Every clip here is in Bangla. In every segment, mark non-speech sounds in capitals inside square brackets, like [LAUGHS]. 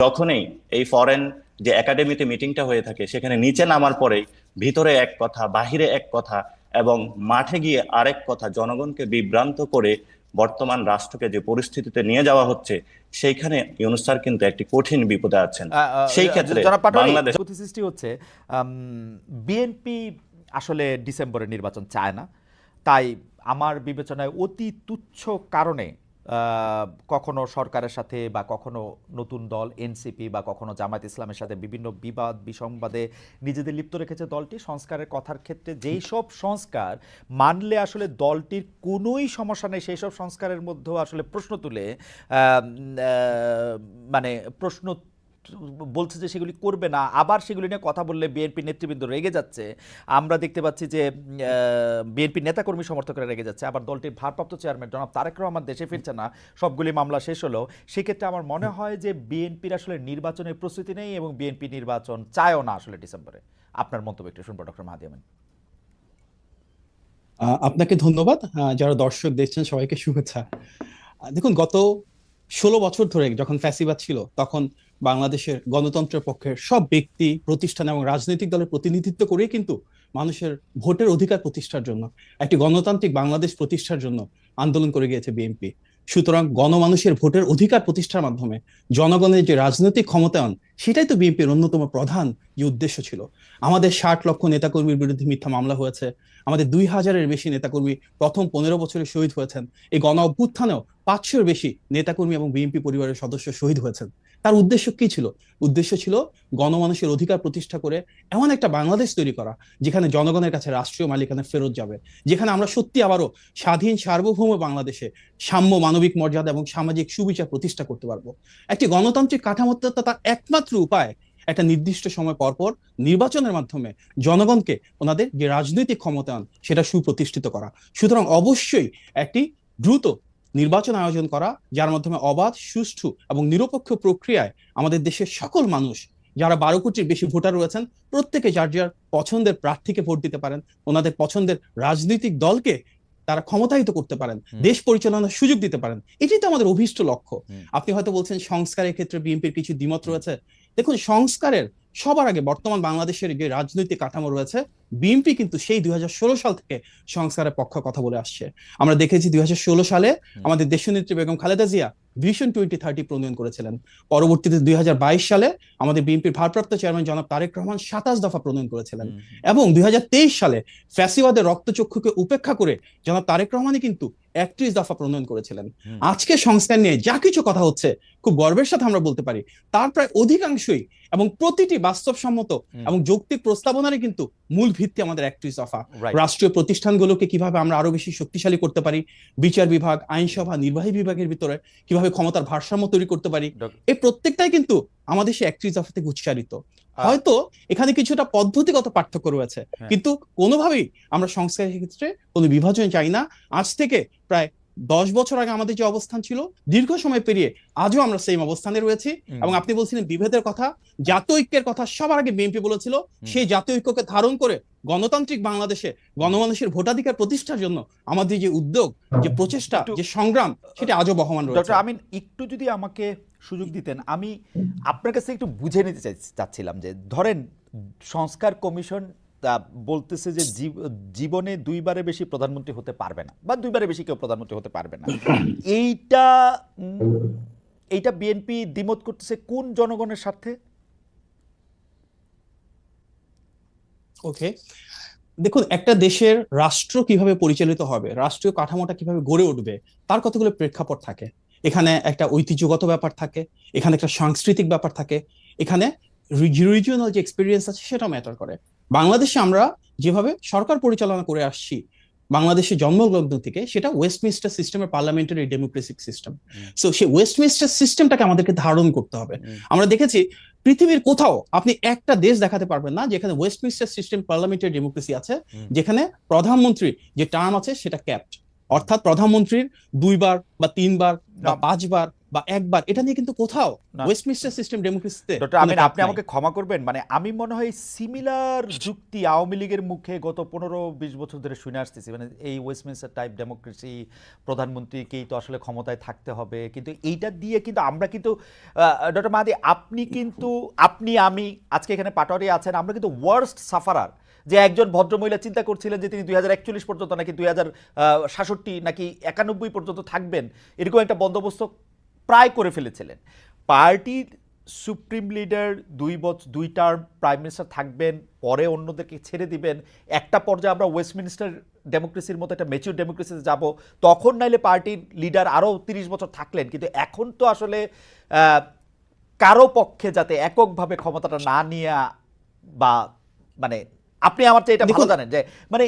যখনই এই ফরেন যে একাডেমিতে মিটিংটা হয়ে থাকে সেখানে নিচে নামার পরেই ভিতরে এক কথা বাহিরে এক কথা এবং মাঠে গিয়ে আরেক কথা জনগণকে বিভ্রান্ত করে বর্তমান রাষ্ট্রকে যে পরিস্থিতিতে নিয়ে যাওয়া হচ্ছে সেইখানে ইউনুস স্যার কিন্তু একটি কঠিন বিপদে আছেন। সেই ক্ষেত্রে বাংলাদেশ সৃষ্টি হচ্ছে বিএনপি আসলে ডিসেম্বরে নির্বাচন চায় না। তাই আমার বিবেচনায় অতি তুচ্ছ কারণে কখনো সরকারের সাথে বা কখনো নতুন দল, এনসিপি বা কখনো জামায়াত ইসলামের সাথে বিভিন্ন বিবাদ, বিসংবাদে নিজেদের লিপ্ত রেখেছে দলটি। সংস্কারের কথার ক্ষেত্রে যেই সব সংস্কার মানলে আসলে দলটির কোনোই সমস্যা নেই সেই সব সংস্কারের মধ্যেও আসলে প্রশ্ন তুলে মানে প্রশ্ন বলছে যে সেগুলি করবে না আবার সেগুলি নিয়ে কথা বললে বিএনপি নেতৃবৃন্দ রেগে যাচ্ছে। আমরা দেখতে পাচ্ছি যে বিএনপি নেতাকর্মী সমর্থকরা রেগে যাচ্ছে। আবার দলটির ভারপ্রাপ্ত চেয়ারম্যান জনাব তারেক রহমান দেশে ফিরছে না সবগুলি মামলা শেষ হলো। সেক্ষেত্রে আমার মনে হয় যে বিএনপির আসলে নির্বাচনের প্রস্তুতি নেই এবং বিএনপি নির্বাচন চায়ও না আসলে ডিসেম্বরে। আপনার মন্তব্য একটু শুনব ডক্টর মাহাদি আমিন। আহ, আপনাকে ধন্যবাদ। যারা দর্শক দেখছেন সবাইকে শুভেচ্ছা। দেখুন গত ষোলো বছর ধরে যখন ফ্যাসিবাদ ছিল তখন বাংলাদেশের গণতন্ত্রের পক্ষের সব ব্যক্তি, প্রতিষ্ঠান এবং রাজনৈতিক দলের প্রতিনিধিত্ব করেই কিন্তু মানুষের ভোটের অধিকার প্রতিষ্ঠার জন্য, একটি গণতান্ত্রিক বাংলাদেশ প্রতিষ্ঠার জন্য আন্দোলন করে গিয়েছে বিএনপি। সুতরাং গণমানুষের ভোটের অধিকার প্রতিষ্ঠার মাধ্যমে জনগণের যে রাজনৈতিক ক্ষমতায়ন, সেটাই তো বিএনপির অন্যতম প্রধান যে উদ্দেশ্য ছিল। আমাদের ষাট লক্ষ নেতাকর্মীর বিরুদ্ধে মিথ্যা মামলা হয়েছে, আমাদের দুই হাজারের বেশি নেতাকর্মী প্রথম পনেরো বছরে শহীদ হয়েছেন, এই গণ অভ্যুত্থানেও পাঁচশোর বেশি নেতাকর্মী এবং বিএনপি পরিবারের সদস্য শহীদ হয়েছেন। তার উদ্দেশ্য কি ছিল? উদ্দেশ্য ছিল গণমানুষের অধিকার প্রতিষ্ঠা করে এমন একটা বাংলাদেশ তৈরি করা, যেখানে জনগণের কাছে রাষ্ট্রীয় মালিকানা ফেরত যাবে, যেখানে আমরা সত্যি আবারও স্বাধীন, সার্বভৌম বাংলাদেশে সাম্য মানবিক মর্যাদা এবং সামাজিক সুবিচার প্রতিষ্ঠা করতে পারব। একটি গণতান্ত্রিক কাঠামোতে তার একমাত্র উপায়, একটা নির্দিষ্ট সময় পর পর নির্বাচনের মাধ্যমে জনগণকে ওনাদের যে রাজনৈতিক ক্ষমতায়ন, সেটা সুপ্রতিষ্ঠিত করা। সুতরাং অবশ্যই একটি দ্রুত নির্বাচন আয়োজন করা যার মাধ্যমে অবাধ সুষ্ঠু এবং নিরপেক্ষ প্রক্রিয়ায় আমাদের দেশের সকল মানুষ যারা বারো কোটির বেশি ভোটার রয়েছেন প্রত্যেকে যার যার পছন্দের প্রার্থীকে ভোট দিতে পারেন ওনাদের পছন্দের রাজনৈতিক দলকে তারা ক্ষমতায়িত করতে পারেন দেশ পরিচালনার সুযোগ দিতে পারেন। এটাই তো আমাদের অভীষ্ট লক্ষ্য। আপনি হয়তো বলছেন সংস্কারের ক্ষেত্রে বিএনপির কিছু দ্বিমত রয়েছে। দেখুন সংস্কারের সবার আগে বর্তমান বাংলাদেশের যে রাজনৈতিক কাঠামো রয়েছে বিএনপি কিন্তু সেই দুই সাল থেকে সংস্কারের পক্ষে কথা বলে আসছে। আমরা দেখেছি দুই সালে আমাদের দেশনেত্রী Begum Khaleda Zia vision twenty thirty প্রণয়ন করেছিলেন। পরবর্তীতে দুই হাজার বাইশ সালে আমাদের বিএনপির ভারপ্রাপ্ত চেয়ারম্যান জনাব তারেক রহমান সাতাশ দফা প্রণয়ন করেছিলেন। এবং দুই হাজার তেইশ সালে ফ্যাসিবাদের রক্তচক্ষুকে উপেক্ষা করে জনাব তারেক রহমানই কিন্তু একত্রিশ দফা প্রণয়ন করেছিলেন। আজকে সংস্কার নিয়ে যা কিছু কথা হচ্ছে খুব গর্বের সাথে আমরা বলতে পারি তার প্রায় অধিকাংশই এবং প্রতিটি বাস্তবসম্মত। এবং যৌক্তিক প্রস্তাবনারই কিন্তু মূল ভিত্তি আমাদের একত্রিশ দফা। রাষ্ট্রীয় প্রতিষ্ঠানগুলোকে কীভাবে আমরা আরও বেশি শক্তিশালী করতে পারি বিচার বিভাগ আইনসভা নির্বাহী বিভাগের ভিতরে কীভাবে ক্ষমতার ভারসাম্য তৈরি করতে পারি এই প্রত্যেকটাই কিন্তু আমাদের সেই একত্রিশ দফা থেকে উচ্চারিত হয়তো এখানে কিছুটা পদ্ধতিগত পার্থক্য রয়েছে। হ্যাঁ। কিন্তু কোনোভাবেই আমরা সংস্কারের ক্ষেত্রে কোনো বিভাজন চাই না। আজ থেকে প্রায় দশ বছর আগে আমাদের যে অবস্থান ছিল দীর্ঘ সময় পেরিয়ে আজও আমরা সেম অবস্থানে রয়েছি এবং আপনি বলছিলেন বিভেদের কথা জাতীয় ঐক্যের কথা সবার আগে বিএনপি বলেছিল। সেই জাতীয় ঐক্যকে ধারণ করে গণতান্ত্রিক বাংলাদেশে গণমানুষের ভোটাধিকার প্রতিষ্ঠার জন্য আমাদের যে উদ্যোগ যে প্রচেষ্টা যে সংগ্রাম সেটা আজও বহমান রয়েছে। আমিন একটু যদি আমাকে সুযোগ দিতেন আমি আপনার কাছে একটু বুঝে নিতে চাচ্ছিলাম যে ধরেন সংস্কার কমিশন বলতেছে যে জীবনে দুইবারে বেশি প্রধানমন্ত্রী হতে পারবে না, বা দুইবারে বেশি কেউ প্রধানমন্ত্রী হতে পারবে না। এইটা এইটা বিএনপি দ্বিমত করতেছে কোন জনগণের স্বার্থে? ওকে, দেখুন, একটা দেশের রাষ্ট্র কীভাবে পরিচালিত হবে, রাষ্ট্রীয় কাঠামোটা কীভাবে গড়ে উঠবে, তার কতগুলো প্রেক্ষাপট থাকে। এখানে একটা ঐতিহ্যগত ব্যাপার থাকে, এখানে একটা সাংস্কৃতিক ব্যাপার থাকে, এখানে রিজিওনাল যে এক্সপিরিয়েন্স আছে সেটা ম্যাটার করে। বাংলাদেশে আমরা যেভাবে সরকার পরিচালনা করে আসছি বাংলাদেশের জন্মলগ্ন থেকে সেটা ওয়েস্টমিনিস্টার সিস্টেমের পার্লামেন্টারি ডেমোক্রেসিক সিস্টেম সো সেই ওয়েস্টমিনিস্টার সিস্টেমটাকে আমাদেরকে ধারণ করতে হবে। আমরা দেখেছি পৃথিবীর কোথাও আপনি একটা দেশ দেখাতে পারবেন না যেখানে ওয়েস্টমিনিস্টার সিস্টেম পার্লামেন্টারি ডেমোক্রেসি আছে যেখানে প্রধানমন্ত্রী যে টার্ম আছে সেটা ক্যাপড অর্থাৎ প্রধানমন্ত্রীর দুইবার বা তিনবার বা পাঁচবার বা একবার এটা নিয়ে কিন্তু কোথাও। ওয়েস্টমিনিস্টার সিস্টেম ডেমোক্রেসিতে ডক্টর আমিন আপনি আমাকে ক্ষমা করবেন। মানে আমি মনে হয় সিমিলার যুক্তি আওয়ামী লীগের মুখে গত পনেরো বিশ বছর ধরে শুনে আসতেছি। মানে এই ওয়েস্টমিনিস্টার টাইপ ডেমোক্রেসি প্রধানমন্ত্রীকেই তো আসলে ক্ষমতায় থাকতে হবে। কিন্তু এইটা দিয়ে কিন্তু আমরা কিন্তু ডক্টর মাহাদি আপনি কিন্তু আপনি আমি আজকে এখানে পাটোয়ারি আছেন আমরা কিন্তু ওয়ার্স্ট সাফারার যে একজন ভদ্রমহিলা চিন্তা করছিলেন যে তিনি দুই হাজার একচল্লিশ পর্যন্ত নাকি দুই হাজার সাতষট্টি নাকি একানব্বই পর্যন্ত থাকবেন এরকম একটা বন্দোবস্ত প্রায় করে ফেলেছিলেন। পার্টির সুপ্রিম লিডার দুই বছর দুই টার্ম প্রাইম মিনিস্টার থাকবেন পরে অন্যদেরকে ছেড়ে দিবেন। একটা পর্যায়ে আমরা ওয়েস্টমিনিস্টার ডেমোক্রেসির মতো একটা মেচিউর ডেমোক্রেসিতে যাব। তখন নাইলে পার্টির লিডার আরও তিরিশ বছর থাকলেন। কিন্তু এখন তো আসলে কারও পক্ষে যাতে এককভাবে ক্ষমতাটা না নিয়ে বা মানে আপনি আমার চেয়ে এটা ভালো জানেন যে মানে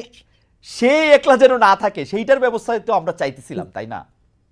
সে একলা যেন না থাকে সেইটার ব্যবস্থায় তো আমরা চাইতেছিলাম তাই না?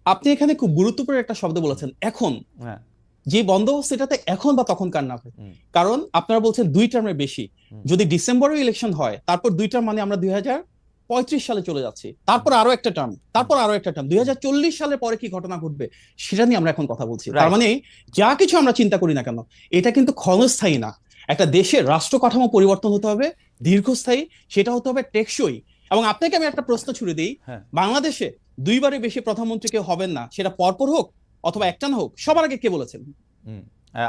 আপনি এখানে খুব গুরুত্বপূর্ণ একটা শব্দ বলেছেন এখন। হ্যাঁ। যে বন্দোবস্ত এটাতে এখন বা তখনকার না হয়। কারণ আপনারা বলছেন দুই টার্মের বেশি। যদি ডিসেম্বরে ইলেকশন হয় তারপর দুই টার্ম মানে আমরা দুই হাজার পঁয়ত্রিশ সালে চলে যাচ্ছি। তারপর আরও একটা টার্ম তারপর আরও একটা টার্ম দুই চল্লিশ সালের পরে কি ঘটনা ঘটবে সেটা নিয়ে আমরা এখন কথা বলছি। তার মানে যা কিছু আমরা চিন্তা করি না কেন এটা কিন্তু ক্ষণস্থায়ী না। একটা দেশের রাষ্ট্র কাঠামো পরিবর্তন হতে হবে দীর্ঘস্থায়ী সেটা হতে হবে টেকসই। এবং আপনাকে আমি একটা প্রশ্ন ছুড়ে দিই হ্যাঁ। বাংলাদেশে দুইবারের বেশি প্রধানমন্ত্রী কেউ হবেন না সেটা পরপর হোক অথবা একটানা হোক সবার আগে কে বলেছেন।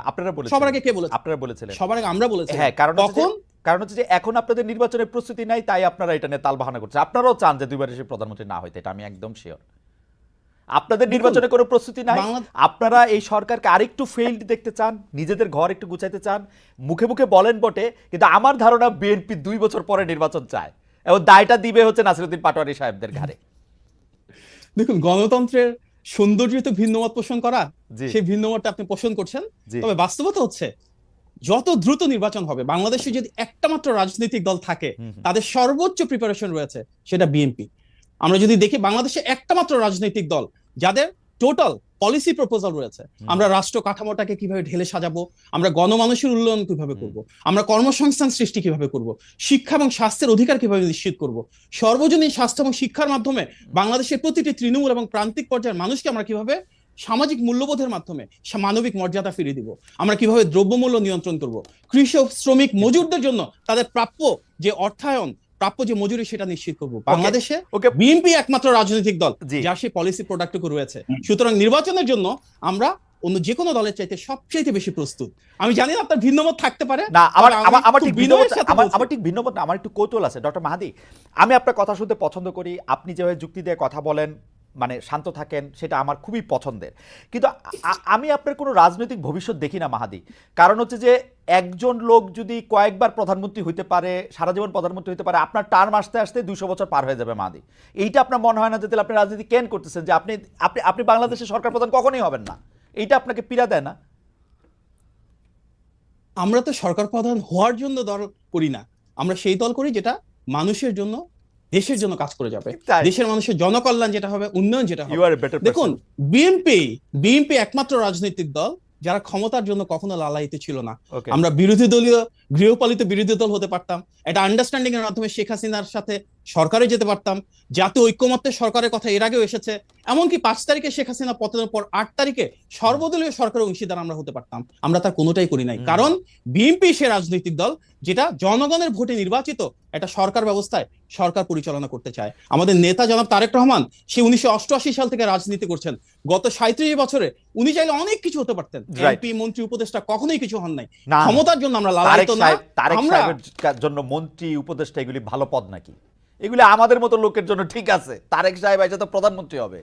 আপনারা বলেছেন সবার আগে কে বলেছেন? আপনারা বলেছিলেন। সবার আগে আমরা বলেছি হ্যাঁ কারণ তখন কারণ হচ্ছে যে এখন আপনাদের নির্বাচনের প্রস্তুতি নাই তাই আপনারা এটা নিয়ে তালবাহানা করছেন। আপনারাও চান যে দুইবার এসে প্রধানমন্ত্রী না হইতে এটা আমি একদম শিওর আপনাদের নির্বাচনে কোনো প্রস্তুতি নাই? আপনারা এই সরকারকে আরেকটু ফেইল্ড দেখতে চান নিজেদের ঘর একটু গুছাইতে চান মুখে মুখে বলেন বটে কিন্তু আমার ধারণা বিএনপি দুই বছর পরে নির্বাচন চায়। এবং দায়টা দিবে হচ্ছে নাসিরুদ্দিন পাটোয়ারি সাহেবদের ঘাড়ে। দেখুন গণতন্ত্রের সৌন্দর্য তো ভিন্নমত পোষণ করা সেই ভিন্নমতটা আপনি পোষণ করছেন। তবে বাস্তবতা হচ্ছে যত দ্রুত নির্বাচন হবে বাংলাদেশে যদি একটা মাত্র রাজনৈতিক দল থাকে। তাদের সর্বোচ্চ প্রিপারেশন রয়েছে সেটা বিএনপি আমরা যদি দেখি বাংলাদেশে একটা মাত্র রাজনৈতিক দল যাদের টোটাল পলিসি প্রপোজাল রয়েছে। আমরা রাষ্ট্র কাঠামোটাকে কীভাবে ঢেলে সাজাবো আমরা গণমানুষের উন্নয়ন কীভাবে করব আমরা কর্মসংস্থান সৃষ্টি কীভাবে করব শিক্ষা এবং স্বাস্থ্যের অধিকার কীভাবে নিশ্চিত করব সর্বজনীন স্বাস্থ্য এবং শিক্ষার মাধ্যমে বাংলাদেশের প্রতিটি তৃণমূল এবং প্রান্তিক পর্যায়ের মানুষকে আমরা কীভাবে সামাজিক মূল্যবোধের মাধ্যমে মানবিক মর্যাদা ফিরিয়ে দিব আমরা কীভাবে দ্রব্যমূল্য নিয়ন্ত্রণ করব কৃষক শ্রমিক মজুরদের জন্য তাদের প্রাপ্য যে অর্থায়ন প্রাপ্য যে মজুরি সেটা নিশ্চিত করব। বাংলাদেশে বিএনপি একমাত্র রাজনৈতিক দল যা যার সেই পলিসি প্রোডাক্টটুকু রয়েছে। সুতরাং নির্বাচনের জন্য আমরা অন্য যে কোনো দলের চাইতে সবচেয়ে বেশি প্রস্তুত। আমি জানি আপনার ভিন্নমত থাকতে পারে না আমার আমার ঠিক ভিন্ন ভিন্নমত আমার ঠিক ভিন্নমত আমার একটু কৌতূহল আছে। ডক্টর মাহাদি আমি আপনার কথা শুনতে পছন্দ করি আপনি যেভাবে যুক্তি দিয়ে কথা বলেন মানে শান্ত থাকেন, সেটা আমার খুবই পছন্দের। কিন্তু আমি আপনার কোনো রাজনৈতিক ভবিষ্যৎ দেখি না, মাহাদি। কারণ হচ্ছে যে, একজন লোক যদি কয়েকবার প্রধানমন্ত্রী হইতে পারে, সারা জীবন প্রধানমন্ত্রী হইতে পারে, আপনার টার্ম আসতে আসতে দুশো বছর পার হয়ে যাবে, মাহাদি। এইটা আপনার মনে হয় না যে, তাহলে আপনি রাজনীতি কেন করতেছেন? যে আপনি আপনি আপনি বাংলাদেশের সরকার প্রধান কখনোই হবেন না। এইটা আপনাকে পীড়া দেয় না? আমরা তো সরকার প্রধান হওয়ার জন্য দল করি না। আমরা সেই দল করি যেটা মানুষের জন্য দেশের জন্য কাজ করে যাবে। দেশের মানুষের জনকল্যাণ যেটা হবে উন্নয়ন যেটা হবে। দেখুন বিএনপি বিএনপি একমাত্র রাজনৈতিক দল যারা ক্ষমতার জন্য কখনো লালাইতে ছিল না। আমরা বিরোধী দলীয় গৃহপালিত বিরোধী দল হতে পারতাম। এটা আন্ডারস্ট্যান্ডিং এর মাধ্যমে শেখ হাসিনার সাথে সরকারে যেতে পারতাম। জাতীয় ঐক্যমত্যের সরকারের কথা এর আগেও এসেছে। এমনকি পাঁচ তারিখে শেখ হাসিনা পতনের পর আট তারিখে সর্বদলীয় সরকারের অংশীদার আমরা হতে পারতাম। আমরা তার কোনোটাই করি নাই। কারণ বিএনপি সে রাজনৈতিক দল যেটা জনগণের ভোটে নির্বাচিত একটা সরকার ব্যবস্থায় সরকার পরিচালনা করতে চায়। আমাদের নেতা জনাব তারেক রহমান সে উনিশশো অষ্টআশি সাল থেকে রাজনীতি করছেন। গত সাঁত্রিশ বছরে উনি চাইলে অনেক কিছু হতে পারতেন. এমপি মন্ত্রী উপদেষ্টা কখনোই কিছু হন নাই। ক্ষমতার জন্য আমরা লালায়িত না। আমরা জন্য মন্ত্রী উপদেষ্টা এগুলি ভালো পদ নাকি? এগুলি আমাদের মতো লোকের জন্য ঠিক আছে। তারেক সাহেব এসে তো প্রধানমন্ত্রী হবে।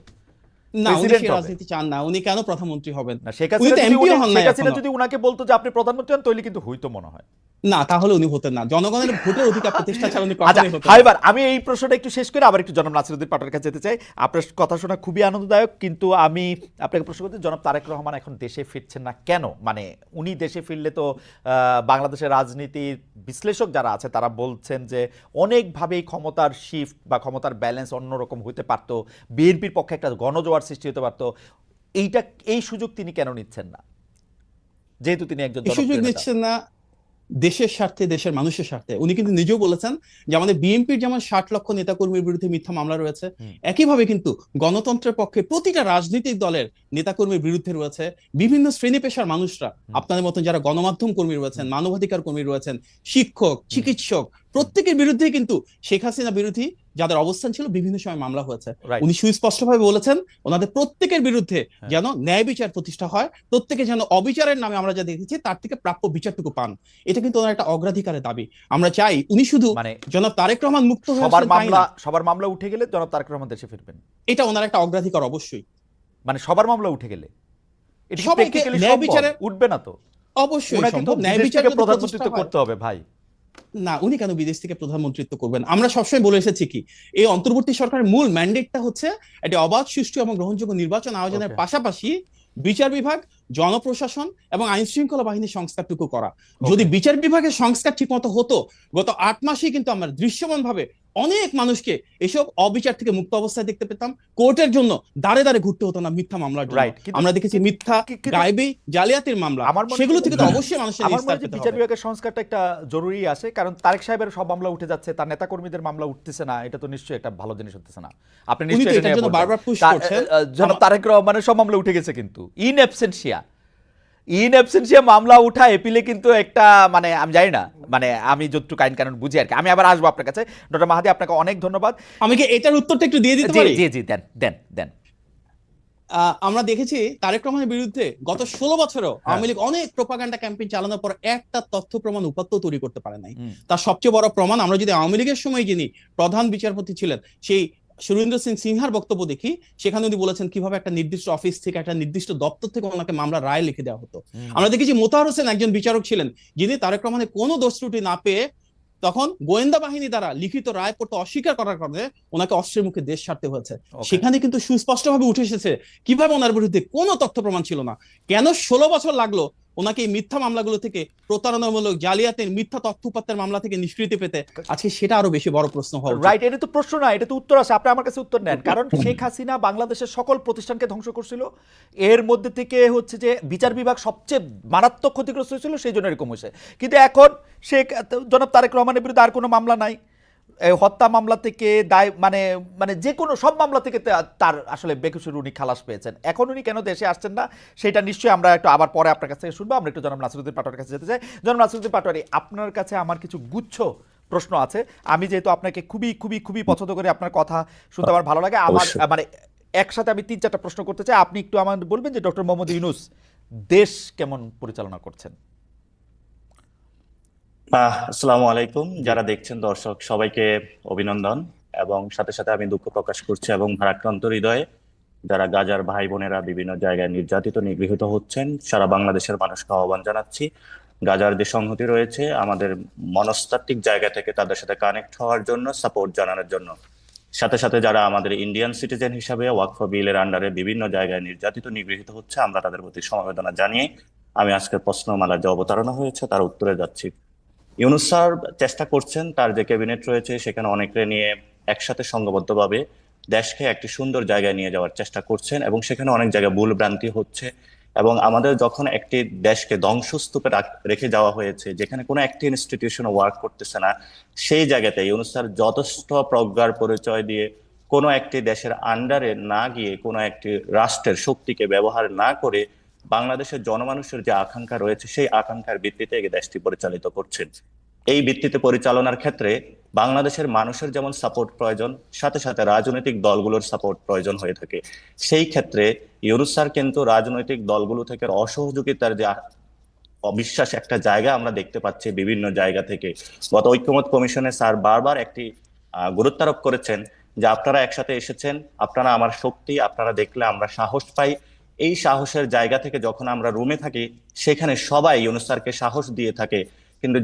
না উনি president সেই হবে। রাজনীতি চান না উনি কেন প্রধানমন্ত্রী হবেন? শেখ হাসিনা যদি এমপিও উনি- হন নাই শেখ হাসিনা এখনও। যদি উনাকে বলতো যে আপনি প্রধানমন্ত্রী হন তাহলে কিন্তু হইতো মনে হয়। না তাহলে উনি হতেন না। জনগণের ভোটের অধিকার প্রতিষ্ঠা ছাড়া উনি আচ্ছা কখনোই হতেন হাইবার আমি এই প্রশ্নটা একটু শেষ করে আবার একটু জনাব নাসিরুদ্দিন কাছে যেতে চাই। আপনার কথা শোনা খুবই আনন্দদায়ক কিন্তু আমি আপনাকে প্রশ্ন করতে জনাব তারেক রহমান এখন দেশে ফিরছেন না কেন? মানে উনি দেশে ফিরলে তো আহ, বাংলাদেশের রাজনীতির বিশ্লেষক যারা আছে তারা বলছেন যে অনেকভাবেই ক্ষমতার শিফট বা ক্ষমতার ব্যালেন্স অন্যরকম হতে পারতো। বিএনপির পক্ষে একটা গণজোয়ার সৃষ্টি হতে পারতো। এইটা এই সুযোগ তিনি কেন নিচ্ছেন না? যেহেতু তিনি একজন সুযোগ নিচ্ছেন না দেশের স্বার্থে দেশের মানুষের স্বার্থে। উনি কিন্তু নিজেও বলেছেন যে আমাদের বিএনপির যেমন ষাট লক্ষ নেতাকর্মীর বিরুদ্ধে মিথ্যা মামলা রয়েছে একইভাবে কিন্তু গণতন্ত্রের পক্ষে প্রতিটা রাজনৈতিক দলের নেতাকর্মীর বিরুদ্ধে রয়েছে বিভিন্ন শ্রেণি পেশার মানুষরা আপনাদের মতন যারা গণমাধ্যম কর্মী রয়েছেন মানবাধিকার কর্মী রয়েছেন শিক্ষক চিকিৎসক প্রত্যেকের বিরুদ্ধে কিন্তু শেখ হাসিনা বিরোধী যাদের অবস্থান ছিল বিভিন্ন সময় মামলা হয়েছে. উনি সুস্পষ্টভাবে বলেছেন ওনাদের প্রত্যেকের বিরুদ্ধে হ্যাঁ। যেন ন্যায় বিচার প্রতিষ্ঠা হয় প্রত্যেকে যেন অবিচারের নামে আমরা যা দেখেছি তার থেকে প্রাপ্য বিচারটুকু পান। এটা কিন্তু ওনার একটা অগ্রাধিকারের দাবি। আমরা চাই উনি শুধু মানে জনাব তারেক রহমান মুক্ত হয়ে সবার মামলা সবার মামলা উঠে গেলে জনাব তারেক রহমান দেশে ফিরবেন। এটা ওনার একটা অগ্রাধিকার অবশ্যই। মানে সবার মামলা উঠে গেলে। এটা ন্যায়? বিচারের- উঠবে না তো। অবশ্যই সম্ভব ন্যায় বিচার প্রতিষ্ঠা হয়- করতে হবে ভাই। না উনি কেন বিদেশ থেকে প্রধানমন্ত্রিত্ব করবেন? আমরা সবসময় বলে এসেছি কি এই অন্তর্বর্তী সরকারের মূল ম্যান্ডেটটা হচ্ছে একটি অবাধ সুষ্ঠু এবং গ্রহণযোগ্য নির্বাচন আয়োজনের পাশাপাশি বিচার বিভাগ জনপ্রশাসন এবং আইন শৃঙ্খলা বাহিনীর সংস্কারটুকু করা। যদি বিচার বিভাগের সংস্কার ঠিকমতো হতো গত আট মাসেই কিন্তু আমরা দৃশ্যমান ভাবে অনেক মানুষকে এসব অবিচার থেকে মুক্ত অবস্থায় দেখতে পেতাম। কোর্টের জন্য দাঁড়ে দাঁড়ে ঘুরতে হতো না মিথ্যা মামলার জন্য। আমরা দেখেছি মিথ্যা কি- জালিয়াতির মামলা। আমার সেগুলো থেকে তো অবশ্যই মানুষের আমার মনে হয় বিচার বিভাগের সংস্কারটা একটা জরুরি আছে কারণ তারেক সাহেবের সব মামলা উঠে যাচ্ছে তার নেতা কর্মীদের মামলা উঠতেছে না এটা তো নিশ্চয়ই একটা ভালো জিনিস হচ্ছে না। আপনি নিশ্চয়ই তারেক রহমানের সব মামলা উঠে গেছে কিন্তু। ইন অ্যাবসেন্সিয়া ইন অ্যাবসেন্সিয়া মামলা উঠা এপিলে কিন্তু একটা মানে আমি জানি না মানে আমি যতটুকু আইন কানুন বুঝি আর কি আমি আবার আসব আপনার কাছে ডক্টর মাহাদি আপনাকে অনেক ধন্যবাদ আমি কি এটার উত্তরটা একটু দিয়ে দিতে পারি জি জি দেন দেন দেন। আমরা দেখেছি তারেক রহমানের বিরুদ্ধে গত ষোলো বছরও হ্যাঁ। আওয়ামী লীগ অনেক প্রোপাগান্ডা ক্যাম্পেইন চালানোর পর একটা তথ্য প্রমাণ উপাত্ত তৈরি করতে পারে নাই। তার সবচেয়ে বড় প্রমাণ আমরা যদি আওয়ামী লীগের সময় যিনি প্রধান বিচারপতি ছিলেন সেই সুরেন্দ্র সিং সিনহার বক্তব্য দেখি সেখানে উনি বলেছেন কীভাবে একটা নির্দিষ্ট অফিস থেকে একটা নির্দিষ্ট দপ্তর থেকে ওনাকে মামলা রায় লিখে দেওয়া হতো। আমরা দেখেছি মোতাহার হোসেন একজন বিচারক ছিলেন যিনি তারেক রহমানের কোনো দোষ ত্রুটি না পেয়ে তখন গোয়েন্দা বাহিনী দ্বারা লিখিত রায় পড়তে অস্বীকার করার কারণে ওনাকে অস্ত্রের মুখে দেশ ছাড়তে হয়েছে। সেখানে কিন্তু সুস্পষ্টভাবে উঠে এসেছে কীভাবে ওনার বিরুদ্ধে কোনো তথ্য প্রমাণ ছিল না। কেন ষোলো বছর লাগল ওনাকে এই মিথ্যা মামলাগুলো থেকে প্রতারণামূলক জালিয়াতের মিথ্যা তথ্য উপাত্তের মামলা থেকে নিষ্কৃতি পেতে আজকে সেটা আরও বেশি বড় প্রশ্ন উচিত। রাইট এটা তো প্রশ্ন না এটা তো উত্তর আছে আপনি আমার কাছে উত্তর নেন। কারণ [LAUGHS] শেখ হাসিনা বাংলাদেশের সকল প্রতিষ্ঠানকে ধ্বংস করছিল এর মধ্যে থেকে হচ্ছে যে বিচার বিভাগ সবচেয়ে মারাত্মক ক্ষতিগ্রস্ত হয়েছিল সেই জন্য এরকম হয়েছে। কিন্তু এখন শেখ জনাব তারেক রহমানের বিরুদ্ধে আর কোনো মামলা নাই। হত্যা মামলা থেকে দায় মানে মানে যে কোনো সব মামলা থেকে তার আসলে বেকসুর উনি খালাস পেয়েছেন। এখন উনি কেন দেশে আসছেন না সেটা নিশ্চয়ই আমরা একটু আবার পরে আপনার কাছ থেকে শুনব। আমরা একটু জনাব নাসিরুদ্দিন পাটোয়ারির কাছে যেতে চাই। জনাব নাসিরুদ্দিন পাটোয়ারি আপনার কাছে আমার কিছু গুচ্ছ প্রশ্ন আছে। আমি যেহেতু আপনাকে খুবই খুবই খুবই পছন্দ করি আপনার কথা শুনতে আমার ভালো লাগে। আমার মানে একসাথে আমি তিন চারটা প্রশ্ন করতে চাই। আপনি একটু আমার বলবেন যে ডক্টর মোহাম্মদ ইউনুস দেশ কেমন পরিচালনা করছেন? আসসালামু আলাইকুম। যারা দেখছেন দর্শক, সবাইকে অভিনন্দন এবং সাথে সাথে আমি দুঃখ প্রকাশ করছি এবং ভারাক্রান্ত হৃদয়ে যারা গাজার ভাই বোনেরা বিভিন্ন জায়গায় নির্যাতিত, নিগৃহীত হচ্ছেন, সারা বাংলাদেশের মানুষকে আহ্বান জানাচ্ছি। গাজার যে সংহতি রয়েছে, আমাদের মনস্তাত্ত্বিক জায়গা থেকে তাদের সাথে কানেক্ট হওয়ার জন্য সাপোর্ট জানানোর জন্য। সাথে সাথে যারা আমাদের ইন্ডিয়ান সিটিজেন হিসাবে ওয়াকফ বিলের আন্ডারে বিভিন্ন জায়গায় নির্যাতিত, নিগৃহীত হচ্ছে, আমরা তাদের প্রতি সমবেদনা জানিয়ে আমি আজকের প্রশ্নমালার যে অবতারণা হয়েছে, তার উত্তরে যাচ্ছি। ইউনুস স্যার চেষ্টা করছেন, তার যে ক্যাবিনেট রয়েছে সেখানে অনেকে নিয়ে একসাথে সংঘবদ্ধভাবে দেশকে একটি সুন্দর জায়গায় নিয়ে যাওয়ার চেষ্টা করছেন এবং সেখানে অনেক জায়গায় ভুল ভ্রান্তি হচ্ছে এবং আমাদের যখন একটি দেশকে ধ্বংসস্তূপে রাখ- যাওয়া হয়েছে, যেখানে কোনো একটি ইনস্টিটিউশন ওয়ার্ক করতেছে না, সেই জায়গাতে ইউনুস স্যার যথেষ্ট প্রজ্ঞার পরিচয় দিয়ে কোনো একটি দেশের আন্ডারে না গিয়ে কোনো একটি রাষ্ট্রের শক্তিকে ব্যবহার না করে বাংলাদেশের জনমানুষের যে আকাঙ্ক্ষা রয়েছে, সেই আকাঙ্ক্ষার ভিত্তিতে এই দেশটি পরিচালিত করছেন এই ভিত্তিতে পরিচালনার ক্ষেত্রে বাংলাদেশের মানুষের যেমন সাপোর্ট প্রয়োজন, সাথে সাথে রাজনৈতিক দলগুলোর সাপোর্ট প্রয়োজন হয়ে থাকে। সেই ক্ষেত্রে ইউনুস স্যার কিন্তু রাজনৈতিক দলগুলো থেকে অসহযোগিতার যে অবিশ্বাস একটা জায়গা আমরা দেখতে পাচ্ছি বিভিন্ন জায়গা থেকে। গত ঐক্যমত কমিশনে স্যার বারবার একটি গুরুত্বারোপ করেছেন যে আপনারা একসাথে এসেছেন, আপনারা আমার শক্তি, আপনারা দেখলে আমরা সাহস পাই এই সাহসের জায়গা থেকে যখন আমরা রুমে থাকি, সেখানে সবাই ইউনুস স্যারকে সাহস দিয়ে থাকে। কিন্তু